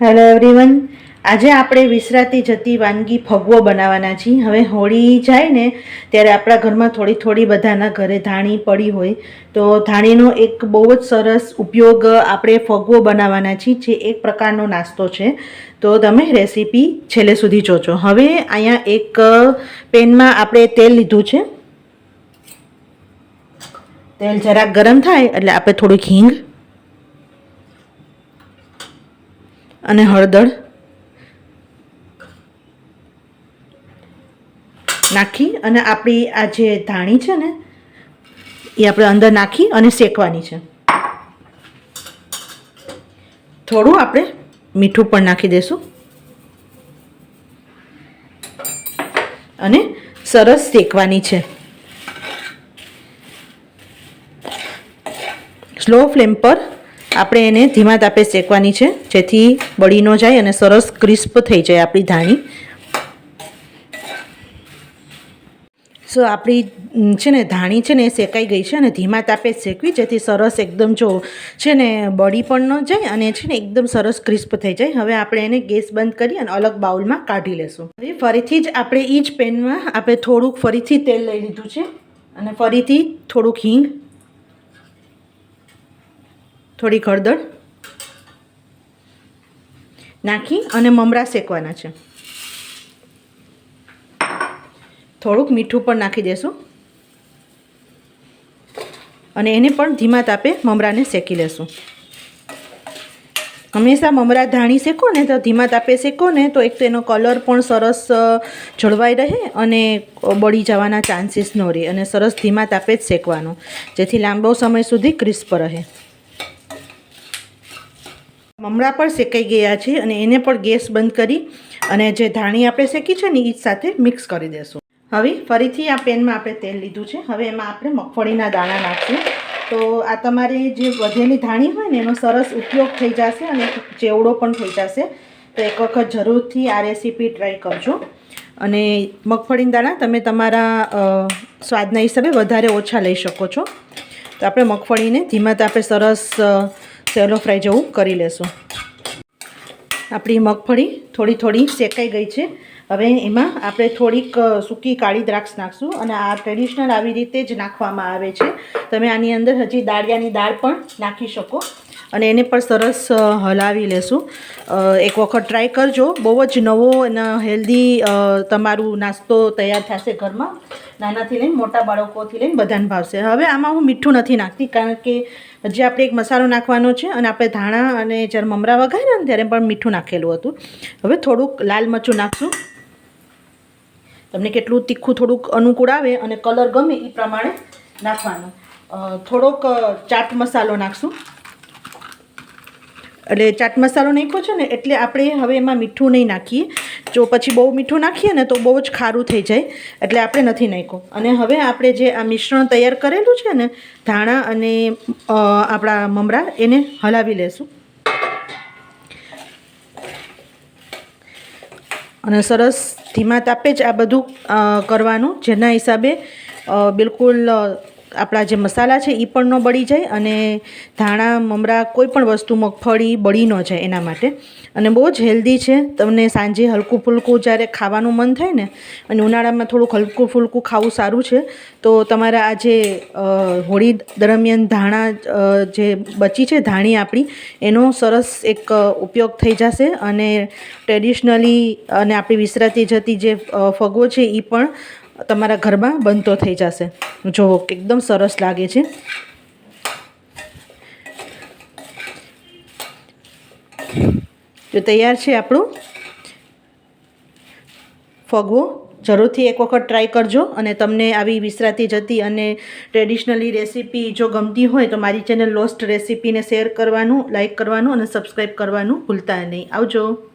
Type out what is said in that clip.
Hello everyone આજે આપણે વિસરાતી જતી વાનગી ફગવો બનાવવાના છીએ. હવે હોળી જાય ને, ત્યારે આપણા ઘરમાં થોડી થોડી બધાના ઘરે ધાણી પડી હોય, તો ધાણીનો એક બહુ જ સરસ ઉપયોગ આપણે ફગવો બનાવવાના છીએ, જે એક પ્રકારનો નાસ્તો છે. તો તમે રેસીપી છેલ્લે સુધી જોજો. હવે અહીંયા એક પેનમાં આપણે તેલ લીધું છે. તેલ જરાક ગરમ થાય, એટલે આપણે થોડુંક હિંગ અને હળદર. નાખી અને આપણી આ જે ધાણી છે ને, એ આપણે અંદર નાખી અને શેકવાની છે. થોડું આપણે મીઠું પણ નાખી દઈશું અને સરસ શેકવાની છે. સ્લો ફ્લેમ પર આપણે એને ધીમા તાપે શેકવાની છે, જેથી બળી ન જાય અને સરસ ક્રિસ્પ થઈ જાય આપણી ધાણી. સો આપણી છે ને, ધાણી છે ને એ શેકાઈ ગઈ છે અને ધીમા તાપે શેકવી, જેથી સરસ એકદમ જો છે ને બળી પણ ન જાય અને છે ને એકદમ સરસ ક્રિસ્પ થઈ જાય. હવે આપણે એને ગેસ બંધ કરી અને અલગ બાઉલમાં કાઢી લેશું. હવે ફરીથી જ આપણે એ જ પેનમાં આપણે થોડુંક ફરીથી તેલ લઈ લીધું છે અને ફરીથી થોડુંક હિંગ થોડીક હળદર નાખી અને મમરા શેકવાના છે. થોડુંક મીઠું પણ નાખી દેશું. અને એને પણ ધીમા તાપે મમરાને શેકી લેશું. હંમેશા મમરા ધાણી શેકો ને તો ધીમા તાપે શેકો ને તો એક તો એનો કલર પણ સરસ જળવાઈ રહે અને બળી જવાના ચાન્સીસ ન રહે અને સરસ ધીમા તાપે જ શેકવાનો, જેથી લાંબો સમય સુધી ક્રિસ્પ રહે. મમરા પણ શેકાઈ ગયા છે અને એને પણ ગેસ બંધ કરી અને જે ધાણી આપણે શેકી છે ને એ સાથે મિક્સ કરી દેશું. હવે ફરીથી આ પેનમાં આપણે તેલ લીધું છે. હવે એમાં આપણે મગફળીના દાણા નાખશું. તો આ તમારી જે વધેલી ધાણી હોય ને એનો સરસ ઉપયોગ થઈ જશે અને ચેવડો પણ થઈ જશે. તો એક વખત જરૂરથી આ રેસીપી ટ્રાય કરજો. અને મગફળીના દાણા તમે તમારા સ્વાદના હિસાબે વધારે ઓછા લઈ શકો છો. તો આપણે મગફળીને ધીમા તાપે સરસ સેલો ફ્રાય જેવું કરી લેશું. આપણી મગફળી થોડી થોડી શેકાઈ ગઈ છે. હવે એમાં આપણે થોડીક સૂકી કાળી દ્રાક્ષ નાખશું અને આ ટ્રેડિશનલ આવી રીતે જ નાખવામાં આવે છે. તમે આની અંદર હજી દાળિયાની દાળ પણ નાખી શકો. અને એને પણ સરસ હલાવી લેશું. એક વખત ટ્રાય કરજો. બહુ જ નવો અને હેલ્ધી તમારું નાસ્તો તૈયાર થશે ઘરમાં. નાનાથી લઈને મોટા બાળકોથી લઈને બધાને ભાવશે. હવે આમાં હું મીઠું નથી નાખતી, કારણ કે હજી આપણે એક મસાલો નાખવાનો છે અને આપણે ધાણા અને જ્યારે મમરા વઘાર્યા ને ત્યારે પણ મીઠું નાખેલું હતું. હવે થોડુંક લાલ મરચું નાખશું. તમને કેટલું તીખું થોડુંક અનુકૂળ આવે અને કલર ગમે એ પ્રમાણે નાખવાનું. થોડોક ચાટ મસાલો નાખશું. એટલે ચાટ મસાલો નાખ્યો છે ને એટલે આપણે હવે એમાં મીઠું નહીં નાખીએ. જો પછી બહુ મીઠું નાખીએ ને તો બહુ જ ખારું થઈ જાય. એટલે આપણે નથી નાખ્યું. અને હવે આપણે જે આ મિશ્રણ તૈયાર કરેલું છે ને, ધાણા અને આપણા મમરા એને હલાવી લેશું. અને સરસ ધીમા તાપે જ આ બધું કરવાનું. જેના હિસાબે બિલકુલ આપણા જે મસાલા છે એ પણ ન બળી જાય અને ધાણા, મમરા કોઈ પણ વસ્તુ મગફળી બળી ન જાય એના માટે. અને બહુ જ હેલ્ધી છે. તમને સાંજે હલકું ફૂલકું જ્યારે ખાવાનું મન થાય ને, અને ઉનાળામાં થોડુંક હલકું ફૂલકું ખાવું સારું છે, તો તમારા આ જે હોળી દરમિયાન ધાણા જે બચી છે, ધાણી આપણી, એનો સરસ એક ઉપયોગ થઈ જશે. અને ટ્રેડિશનલી અને આપણી વિસરાતી જતી જે ફગો છે એ પણ તમારા ઘરમાં બનતો થઈ જશે. જુઓ એકદમ સરસ લાગે છે. તો તૈયાર છે આપણું ફગવો. જરૂરથી એક વખત ટ્રાય કરજો અને તમને આવી વિસરાતી જતી અને ટ્રેડિશનલી રેસીપી જો ગમતી હોય તો મારી ચેનલ લોસ્ટ રેસીપીને શેર કરવાનું લાઇક કરવાનું અને સબસ્ક્રાઈબ કરવાનું ભૂલતા નહીં. આવજો.